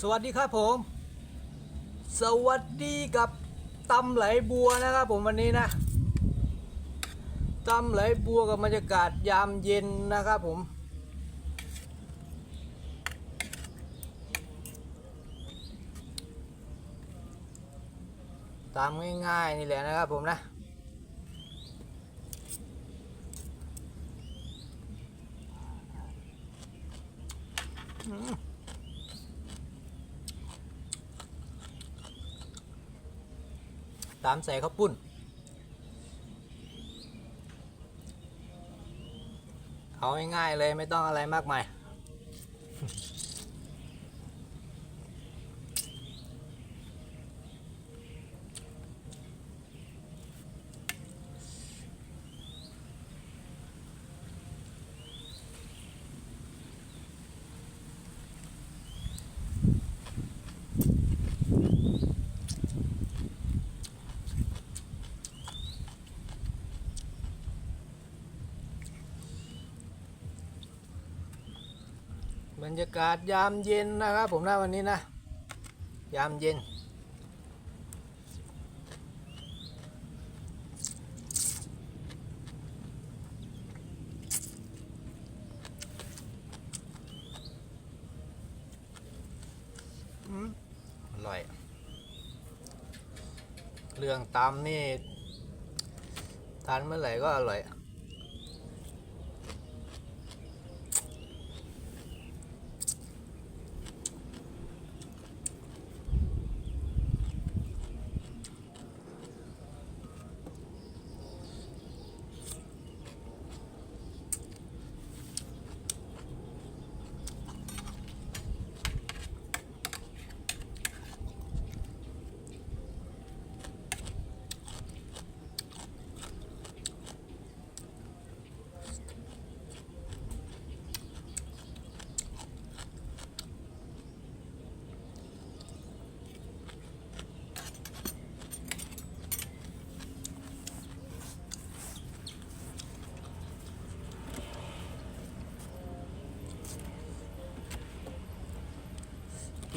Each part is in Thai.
สวัสดีครับผม สวัสดีกับตำไหลบัวนะครับผมวันนี้นะตำไหลบัวกับบรรยากาศยามเย็นนะครับผม ตามง่ายๆนี่แหละนะครับผมนะ ตามใส่ข้าวปุ้น เอาง่ายๆเลยไม่ต้องอะไรมากมาย บรรยากาศยามเย็นนะครับผมนะวันนี้นะ ยามเย็นอืมอร่อย เรื่องตำนี่ ทานเมื่อไหร่ก็อร่อย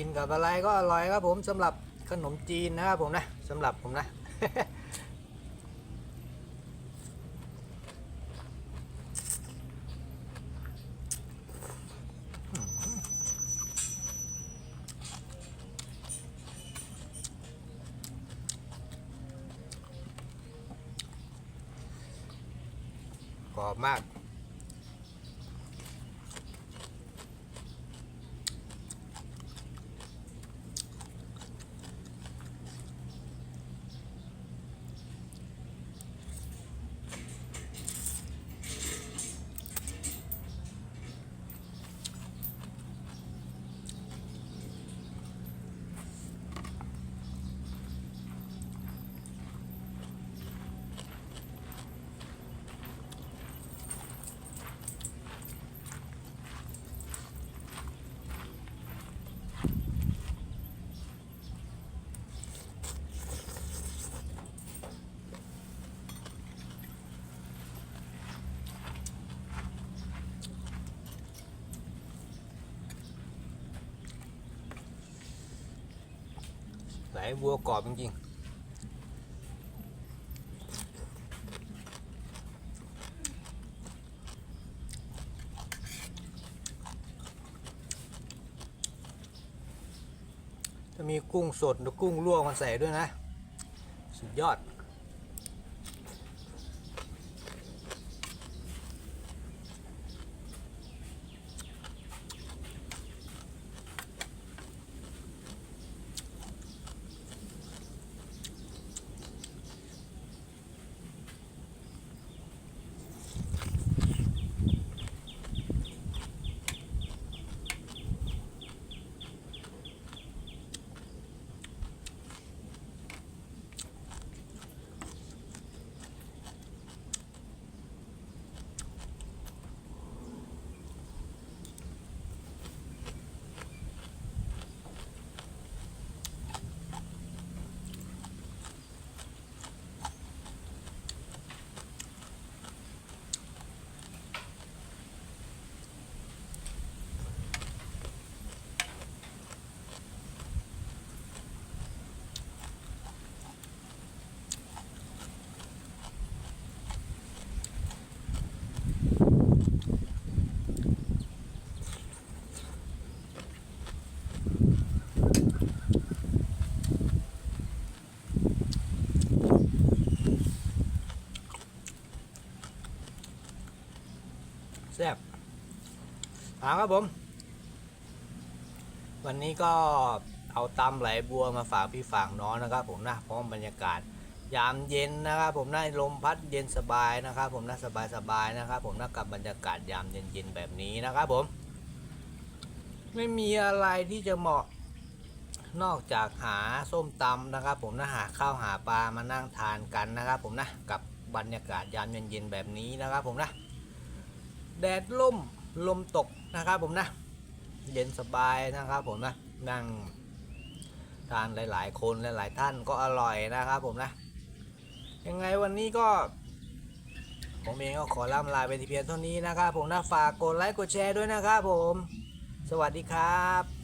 กินกับอะไรก็อร่อยครับผมสำหรับขนมจีนนะครับผมนะสำหรับผมนะ กรอบมาก ไหลบัวกรอบจริงๆจะมีกุ้งสดหรือกุ้งลวกมาใส่ด้วยนะ สุดยอด เอาครับผม วันนี้ก็เอาตำไหลบัวมาฝากพี่ฝากน้องนะครับ ผมนะพร้อมบรรยากาศยามเย็นนะครับผมนะลมพัดเย็นสบายนะครับ ผมนะสบายสบายๆนะครับ ผมนะกับบรรยากาศยามเย็นๆแบบนี้นะครับ ผม ไม่มีอะไรที่จะเหมาะนอกจากหาส้มตำนะครับ ผมนะหาข้าวหาปลามานั่งทานกันนะครับ ผมนะกับบรรยากาศยามเย็นๆแบบนี้นะครับ ผมนะ แดดล่มลมตกนะครับผมนะ เย็นสบายนะครับผมนะนั่งทานหลาย ๆ คนหลายๆท่านก็อร่อยนะครับผมนะ ยังไงวันนี้ก็ ผมเองก็ขอล่ำลาไปทีเพียงเท่านี้นะครับผมนะฝากกดไลค์กดแชร์ด้วยนะครับผม สวัสดีครับ